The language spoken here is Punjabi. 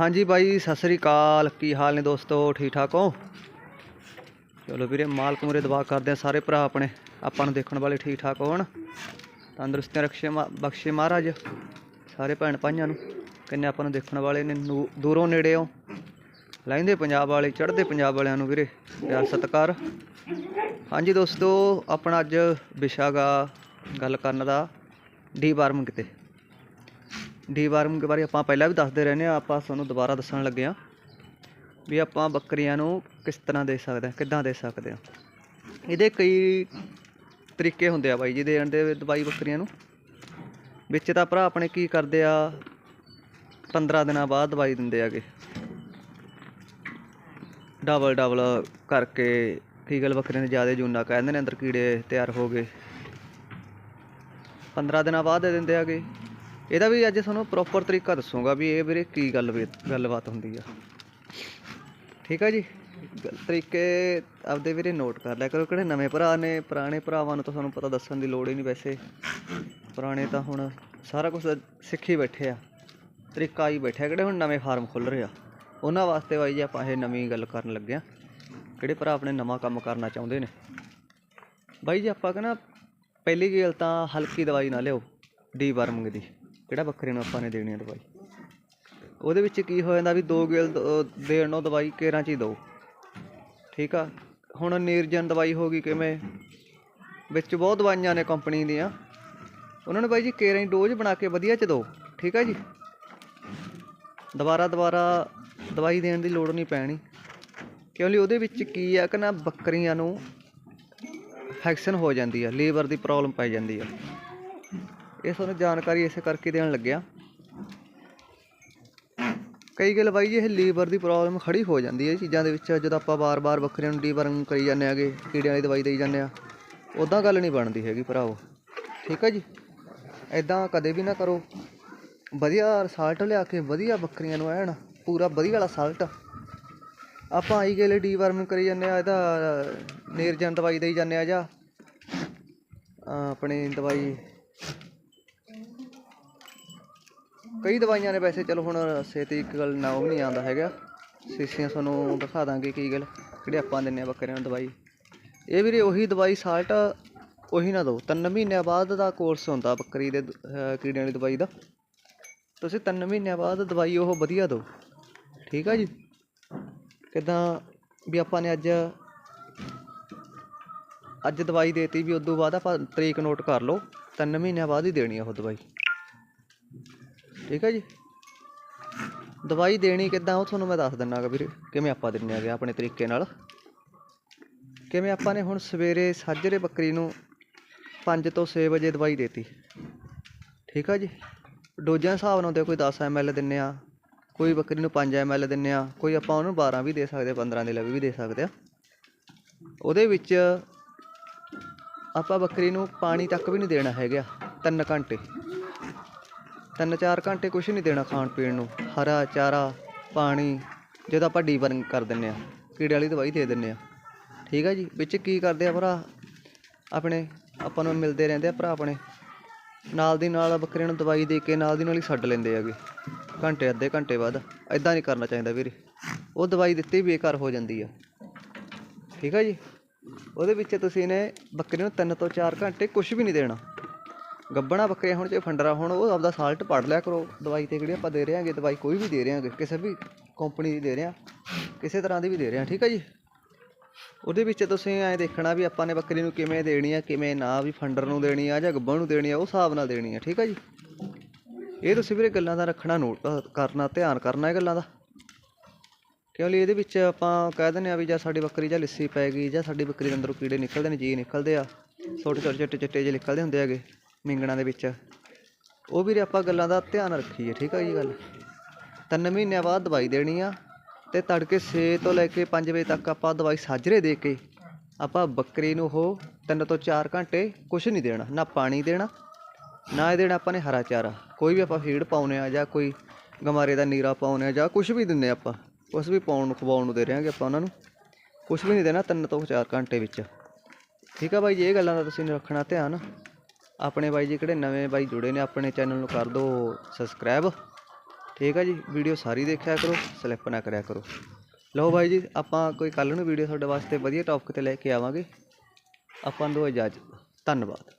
ਹਾਂਜੀ ਬਾਈ, ਸਤਿ ਸ੍ਰੀ ਅਕਾਲ। ਕੀ ਹਾਲ ਨੇ ਦੋਸਤੋ? ਠੀਕ ਠਾਕ ਹੋ? ਚਲੋ ਵੀਰੇ, ਮਾਲਕ ਮੁਰੇ ਦੁਆ ਕਰਦੇ ਆ ਸਾਰੇ ਭਰਾ ਆਪਣੇ। ਆਪਾਂ ਨੂੰ ਦੇਖਣ ਵਾਲੇ ਠੀਕ ਠਾਕ ਹੋਣ। ਤੰਦਰੁਸਤੀਆਂ ਰਖਸ਼ੇ ਮਾ- ਬਖਸ਼ੇ ਮਹਾਰਾਜ। ਸਾਰੇ ਭੈਣ ਭਾਈਆਂ ਨੂੰ। ਕਿੰਨੇ ਆਪਾਂ ਨੂੰ ਦੇਖਣ ਵਾਲੇ ਨੇ। ਦੂਰੋਂ ਨੇੜਿਓਂ ਲੈਂਦੇ ਪੰਜਾਬ ਵਾਲੇ, ਚੜ੍ਹਦੇ ਪੰਜਾਬ ਵਾਲਿਆਂ ਨੂੰ ਵੀਰੇ। ਪਿਆਰ, ਸਤਿਕਾਰ। ਹਾਂਜੀ ਦੋਸਤੋ, ਆਪਣਾ ਅੱਜ ਵਿਸ਼ਾ ਗਾ ਗੱਲ ਕਰਨ ਦਾ। ਡੀ ਵਾਰਮਿੰਗ ਤੇ ਡੀ ਵਾਰਮਿੰਗ ਬਾਰੇ ਆਪਾਂ ਪਹਿਲਾਂ ਵੀ ਦੱਸਦੇ ਰਹਿੰਦੇ ਆ ਆਪਾਂ ਤੁਹਾਨੂੰ ਦੁਬਾਰਾ ਦੱਸਣ ਲੱਗੇ ਆ ਵੀ ਆਪਾਂ ਬੱਕਰੀਆਂ ਨੂੰ ਕਿਸ ਤਰ੍ਹਾਂ ਦੇ ਸਕਦੇ ਆ ਕਿੱਦਾਂ ਦੇ ਸਕਦੇ ਆ ਇਹਦੇ ਕਈ ਤਰੀਕੇ ਹੁੰਦੇ ਆ ਬਾਈ ਜੀ, ਦੇਣ ਦੇ ਦਵਾਈ ਬੱਕਰੀਆਂ ਨੂੰ। ਵਿੱਚ ਤਾਂ ਭਰਾ ਆਪਣੇ ਕੀ ਕਰਦੇ ਆ 15 ਦਿਨਾਂ ਬਾਅਦ ਦਵਾਈ ਦਿੰਦੇ ਆਗੇ ਡਬਲ ਡਬਲ ਕਰਕੇ ਕੀ ਗੱਲ ਬੱਕਰੀਆਂ ਦੇ ਜ਼ਿਆਦਾ ਜੂਨਾ ਕਹਿੰਦੇ ਨੇ, ਅੰਦਰ ਕੀੜੇ ਤਿਆਰ ਹੋ ਗਏ। 15 ਦਿਨਾਂ ਬਾਅਦ ਦੇ ਦਿੰਦੇ ਆਗੇ ਇਹਦਾ ਵੀ ਅੱਜ ਤੁਹਾਨੂੰ ਪ੍ਰੋਪਰ ਤਰੀਕਾ ਦੱਸੂਗਾ ਵੀ ਇਹ ਵੀਰੇ ਕੀ ਗੱਲ ਵੀ- ਗੱਲਬਾਤ ਹੁੰਦੀ ਆ। ਠੀਕ ਆ ਜੀ? ਤਰੀਕੇ ਆਪਦੇ ਵੀਰੇ ਨੋਟ ਕਰ ਲਿਆ ਕਰੋ, ਕਿਹੜੇ ਨਵੇਂ ਭਰਾ ਨੇ, ਪੁਰਾਣੇ ਭਰਾਵਾਂ ਨੂੰ ਤਾਂ ਤੁਹਾਨੂੰ ਪਤਾ ਦੱਸਣ ਦੀ ਲੋੜ ਹੀ ਨਹੀਂ ਵੈਸੇ। ਪੁਰਾਣੇ ਤਾਂ ਹੁਣ ਸਾਰਾ ਕੁਝ ਸਿੱਖੀ ਬੈਠੇ ਆ। ਤਰੀਕਾ ਹੀ ਬੈਠਿਆ, ਕਿਹੜੇ ਹੁਣ ਨਵੇਂ ਫਾਰਮ ਖੁੱਲ ਰਹੇ ਆ। ਉਹਨਾਂ ਵਾਸਤੇ ਬਾਈ ਜੀ ਆਪਾਂ ਇਹ ਨਵੀਂ ਗੱਲ ਕਰਨ ਲੱਗੇ ਆ। ਕਿਹੜੇ ਭਰਾ ਆਪਣੇ ਨਵਾਂ ਕੰਮ ਕਰਨਾ ਚਾਹੁੰਦੇ ਨੇ? ਬਾਈ ਜੀ ਆਪਾਂ ਕਹਿੰਦਾ ਪਹਿਲੀ ਗੱਲ ਤਾਂ ਹਲਕੀ ਦਵਾਈ ਨਾ ਲਿਓ ਡੀ ਵਾਰਮਿੰਗ ਦੀ। ਕਿਹੜਾ ਬੱਕਰੇ ਨੂੰ ਆਪਾਂ ਨੇ ਦੇਣੀ ਆ ਦਵਾਈ? ਉਹਦੇ ਵਿੱਚ ਕੀ ਹੋ ਜਾਂਦਾ ਵੀ ਦੋ ਗੇਲ ਦੇਣ ਨੂੰ ਦਵਾਈ ਕੇਰਾਂ ਚ ਹੀ ਦਿਓ। ਠੀਕ ਆ? ਹੁਣ ਨਿਰਜਨ ਦਵਾਈ ਹੋ ਗਈ ਕਿਵੇਂ? ਵਿੱਚ ਬਹੁਤ ਦਵਾਈਆਂ ਨੇ ਕੰਪਨੀ ਦੀਆਂ। ਉਹਨਾਂ ਨੇ ਬਾਈ ਜੀ ਕੇਰਾਂ ਦੀ ਡੋਜ਼ ਬਣਾ ਕੇ ਵਧੀਆ ਚ ਦਿਓ ਠੀਕ ਆ ਜੀ? ਦੁਬਾਰਾ ਦੁਬਾਰਾ ਦਵਾਈ ਦੇਣ ਦੀ ਲੋੜ ਨਹੀਂ ਪੈਣੀ। ਕਿਉਂਕਿ ਉਹਦੇ ਵਿੱਚ ਕੀ ਆ ਕਿ ਨਾ ਬੱਕਰੀਆਂ ਨੂੰ ਫੈਕਸ਼ਨ ਹੋ ਜਾਂਦੀ ਆ, ਲੀਵਰ ਦੀ ਪ੍ਰੋਬਲਮ ਪੈ ਜਾਂਦੀ ਆ। ਇਹ ਤੁਹਾਨੂੰ ਜਾਣਕਾਰੀ ਇਸੇ ਕਰਕੇ ਦੇਣ ਲੱਗਿਆ। ਕਈ ਗੱਲ ਬਾਈ ਜੀ, ਇਹ ਲੀਵਰ ਦੀ ਪ੍ਰੋਬਲਮ ਖੜੀ ਹੋ ਜਾਂਦੀ ਹੈ ਇਹ ਚੀਜ਼ਾਂ ਦੇ ਵਿੱਚ, ਜਦੋਂ ਆਪਾਂ ਵਾਰ-ਵਾਰ ਬੱਕਰੀਆਂ ਨੂੰ ਲੀਵਰਿੰਗ ਕਰੀ ਜਾਂਦੇ ਆਗੇ, ਕੀੜਿਆਂ ਦੀ ਦਵਾਈ ਦੇਈ ਜਾਂਦੇ ਆ। ਉਦਾਂ ਗੱਲ ਨਹੀਂ ਬਣਦੀ ਹੈਗੀ ਭਰਾਵੋ। ਠੀਕ ਹੈ ਜੀ? ਐਦਾਂ ਕਦੇ ਵੀ ਨਾ ਕਰੋ। ਵਧੀਆ ਰਿਜ਼ਲਟ ਲਿਆ ਕੇ ਵਧੀਆ ਬੱਕਰੀਆਂ ਨੂੰ ਐਨ, ਪੂਰਾ ਵਧੀਆ ਵਾਲਾ ਸਾਲਟ ਆਪਾਂ ਆਈ ਗੇਲੇ ਡੀਵਰਮਿੰਗ ਕਰੀ ਜਾਂਦੇ ਆ ਇਹਦਾ ਨਿਰਜਨ ਦਵਾਈ ਦੇਈ ਜਾਂਦੇ ਆ ਜਾਂ, ਅਹ ਆਪਣੀ ਦਵਾਈ ਕਈ ਦਵਾਈਆਂ ਨੇ ਵੈਸੇ, ਚਲੋ ਹੁਣ ਛੇਤੀ ਇੱਕ ਗੱਲ ਨਾ ਨਾਮ ਨਹੀਂ ਆਉਂਦਾ ਹੈਗਾ। ਸੀਸੀਆਂ ਤੁਹਾਨੂੰ ਦਿਖਾ ਦਾਂਗੇ ਕੀ ਗੱਲ, ਕਿਹੜੇ ਆਪਾਂ ਦਿੰਨੇ ਆ ਬੱਕਰਿਆਂ ਨੂੰ ਦਵਾਈ। ਇਹ ਵੀਰੇ ਉਹੀ ਦਵਾਈ ਸਾਲਟ, ਉਹੀ ਨਾ ਦਿਓ। ਤਿੰਨ ਮਹੀਨਿਆਂ ਬਾਅਦ ਦਾ ਕੋਰਸ ਹੁੰਦਾ ਬੱਕਰੀ ਦੇ ਕੀੜਿਆਂ ਵਾਲੀ ਦਵਾਈ ਦਾ। ਤੁਸੀਂ ਤਿੰਨ ਮਹੀਨਿਆਂ ਬਾਅਦ ਦਵਾਈ ਉਹ ਵਧੀਆ ਦਿਓ। ਠੀਕ ਆ ਜੀ? ਕਿਦਾਂ ਵੀ ਆਪਾਂ ਨੇ ਅੱਜ ਅੱਜ ਦਵਾਈ ਦੇਤੀ ਵੀ ਉਦੋਂ ਬਾਅਦ ਆਪਾਂ ਤਰੀਕ ਨੋਟ ਕਰ ਲਓ, ਤਿੰਨ ਮਹੀਨਿਆਂ ਬਾਅਦ ਹੀ ਦੇਣੀ ਆ ਉਹ ਦਵਾਈ। ਠੀਕ ਹੈ ਜੀ? ਦਵਾਈ ਦੇਣੀ ਕਿੱਦਾਂ ਉਹ ਤੁਹਾਨੂੰ ਮੈਂ ਦੱਸ ਦਿੰਨਾ ਗਾ ਵੀਰੇ ਕਿਵੇਂ ਆਪਾਂ ਦਿੰਨੇ ਆਗੇ ਆਪਣੇ ਤਰੀਕੇ ਨਾਲ। ਕਿਵੇਂ ਆਪਾਂ ਨੇ ਹੁਣ ਸਵੇਰੇ ਸਾਜਰੇ ਬੱਕਰੀ ਨੂੰ 5 ਤੋਂ 6 ਵਜੇ ਦਵਾਈ ਦੇਤੀ। ਠੀਕ ਆ ਜੀ? ਡੋਜ਼ਾਂ ਹਿਸਾਬ ਨਾਲ ਹੁੰਦੇ ਆ, ਕੋਈ 10 ml ਦਿੰਨੇ ਆ ਕੋਈ ਬੱਕਰੀ ਨੂੰ 5 ml ਦਿੰਨੇ ਆ ਕੋਈ ਆਪਾਂ ਉਹਨੂੰ 12 ਵੀ ਦੇ ਸਕਦੇ ਆ 15 ਦੇ ਲਵੇ ਵੀ ਦੇ ਸਕਦੇ ਆ। ਉਹਦੇ ਵਿੱਚ ਆਪਾਂ ਬੱਕਰੀ ਨੂੰ ਪਾਣੀ ਤੱਕ ਵੀ ਨਹੀਂ ਦੇਣਾ ਹੈਗਾ 3 ਘੰਟੇ। ਤਿੰਨ ਚਾਰ ਘੰਟੇ ਕੁਛ ਨਹੀਂ ਦੇਣਾ ਖਾਣ ਪੀਣ ਨੂੰ। ਹਰਾ ਚਾਰਾ, ਪਾਣੀ, ਜਦੋਂ ਆਪਾਂ ਡੀਵਰਿੰਗ ਕਰ ਦਿੰਨੇ ਆ ਕੀੜੇ ਵਾਲੀ ਦਵਾਈ ਦੇ ਦਿੰਨੇ ਆ ਠੀਕ ਆ ਜੀ? ਵਿੱਚ ਕੀ ਕਰਦੇ ਆ ਭਰਾ? ਆਪਣੇ, ਆਪਾਂ ਨੂੰ ਮਿਲਦੇ ਰਹਿੰਦੇ ਆ ਭਰਾ ਆਪਣੇ। ਨਾਲ ਦੀ ਨਾਲ ਬੱਕਰੀਆਂ ਨੂੰ ਦਵਾਈ ਦੇ ਕੇ ਨਾਲ ਦੀ ਨਾਲ ਹੀ ਛੱਡ ਲੈਂਦੇ ਹੈਗੇ। ਘੰਟੇ, ਅੱਧੇ ਘੰਟੇ ਬਾਅਦ। ਐਦਾਂ ਨਹੀਂ ਕਰਨਾ ਚਾਹੀਦਾ ਵੀਰੇ। ਉਹ ਦਵਾਈ ਦਿੱਤੀ ਬੇਕਾਰ ਹੋ ਜਾਂਦੀ ਆ। ਠੀਕ ਆ ਜੀ? ਉਹਦੇ ਵਿੱਚ ਤੁਸੀਂ ਨੇ ਬੱਕਰੀ ਨੂੰ 3 ਤੋਂ 4 ਘੰਟੇ ਕੁਝ ਵੀ ਨਹੀਂ ਦੇਣਾ। ਗੱਬਣਾ ਬੱਕਰੀਆਂ ਹੁਣ ਜੇ ਫੰਡਰਾ ਹੁਣ ਉਹ ਆਪਦਾ ਸਾਲਟ ਪੜ ਲਿਆ ਕਰੋ। ਦਵਾਈ ਤੇ ਕਿਹੜੀ ਆਪਾਂ ਦੇ ਰਹੇ ਹਾਂਗੇ ਦਵਾਈ ਕੋਈ ਵੀ ਦੇ ਰਹੇ ਹਾਂਗੇ ਕਿਸੇ ਵੀ ਕੰਪਨੀ ਦੀ ਦੇ ਰਹੇ ਹਾਂ ਕਿਸੇ ਤਰ੍ਹਾਂ ਦੀ ਵੀ ਦੇ ਰਹੇ ਹਾਂ ਠੀਕ ਹੈ ਜੀ? ਉਹਦੇ ਵਿੱਚ ਤੁਸੀਂ ਐਂ ਦੇਖਣਾ ਵੀ ਆਪਾਂ ਨੇ ਬੱਕਰੀ ਨੂੰ ਕਿਵੇਂ ਦੇਣੀ ਆ, ਕਿਵੇਂ ਨਾ ਵੀ ਫੰਡਰ ਨੂੰ ਦੇਣੀ ਆ ਜਾਂ ਗੱਬਣ ਨੂੰ ਦੇਣੀ ਆ, ਉਹ ਹਿਸਾਬ ਨਾਲ ਦੇਣੀ ਆ, ਠੀਕ ਹੈ ਜੀ? ਇਹ ਤੁਸੀਂ ਵੀਰੇ ਗੱਲਾਂ ਦਾ ਰੱਖਣਾ ਨੋਟ ਕਰਨਾ, ਧਿਆਨ ਕਰਨਾ ਇਹ ਗੱਲਾਂ ਦਾ। ਕਿਉਂ ਕਿਉਂਕਿ ਇਹਦੇ ਵਿੱਚ ਆਪਾਂ ਕਹਿ ਦਿੰਦੇ ਆ ਵੀ ਜਾਂ ਸਾਡੀ ਬੱਕਰੀ ਜਾਂ ਲਿੱਸੀ ਪੈ ਗਈ ਜਾਂ ਸਾਡੀ ਬੱਕਰੀ ਦੇ ਅੰਦਰੋਂ ਕੀੜੇ ਨਿਕਲਦੇ ਨੇ ਜੀ ਨਿਕਲਦੇ ਆ ਛੋਟੇ ਛੋਟੇ ਚਿੱਟੇ ਚਿੱਟੇ ਜਿਹੇ ਨਿਕਲਦੇ ਹੁੰਦੇ ਹੈਗੇ। ਮਿੰਗਣਾ ਦੇ ਵਿੱਚ। ਉਹ ਵੀਰੇ ਆਪਾਂ ਗੱਲਾਂ ਦਾ ਧਿਆਨ ਰੱਖੀਏ, ਠੀਕ ਆ ਜੀ ਗੱਲ? ਤਿੰਨ ਮਹੀਨਿਆਂ ਬਾਅਦ ਦਵਾਈ ਦੇਣੀ ਆ ਤੇ ਤੜਕੇ 6 ਤੋਂ ਲੈ ਕੇ 5 ਵਜੇ ਤੱਕ ਆਪਾਂ ਦਵਾਈ ਸਾਜਰੇ ਦੇ ਕੇ ਆਪਾਂ ਬੱਕਰੀ ਨੂੰ ਉਹ ਤਿੰਨ ਤੋਂ 4 ਘੰਟੇ ਕੁਝ ਨਹੀਂ ਦੇਣਾ, ਨਾ ਪਾਣੀ ਦੇਣਾ, ਨਾ ਇਹ ਦੇਣਾ ਆਪਾਂ ਨੇ ਹਰਾ ਚਾਰਾ। ਕੋਈ ਵੀ ਆਪਾਂ ਫੀਡ ਪਾਉਨੇ ਆ ਜਾਂ ਕੋਈ ਗਮਾਰੇ ਦਾ ਨੀਰਾ ਪਾਉਨੇ ਆ ਜਾਂ ਕੁਝ ਵੀ ਦਿੰਨੇ ਆਪਾਂ ਕੁਝ ਵੀ ਪਾਉਣ ਨੂੰ, ਖਵਾਉਣ ਨੂੰ ਦੇ ਰਹੇ ਹਾਂਗੇ ਆਪਾਂ ਉਹਨਾਂ ਨੂੰ ਕੁਝ ਵੀ ਨਹੀਂ ਦੇਣਾ ਤਿੰਨ ਤੋਂ 4 ਘੰਟੇ ਵਿੱਚ। ਠੀਕ ਆ ਬਾਈ ਜੀ, ਇਹ ਗੱਲਾਂ ਦਾ ਤੁਸੀਂ ਰੱਖਣਾ ਧਿਆਨ। ਆਪਣੇ ਬਾਈ ਜੀ ਕਿਹੜੇ ਨਵੇਂ ਬਾਈ ਜੁੜੇ ਨੇ ਆਪਣੇ ਚੈਨਲ ਨੂੰ ਕਰ ਦਿਓ ਸਬਸਕ੍ਰਾਈਬ। ਠੀਕ ਆ ਜੀ, ਵੀਡੀਓ ਸਾਰੀ ਦੇਖਿਆ ਕਰੋ, ਸਲਿੱਪ ਨਾ ਕਰਿਆ ਕਰੋ। ਲਓ ਬਾਈ ਜੀ, ਆਪਾਂ ਕੋਈ ਕੱਲ ਨੂੰ ਵੀਡੀਓ ਤੁਹਾਡੇ ਵਾਸਤੇ ਵਧੀਆ ਟੌਪਿਕ ਤੇ ਲੈ ਕੇ ਆਵਾਂਗੇ। ਆਪਾਂ ਨੂੰ ਦਿਓ ਇਜਾਜ਼ਤ, ਧੰਨਵਾਦ।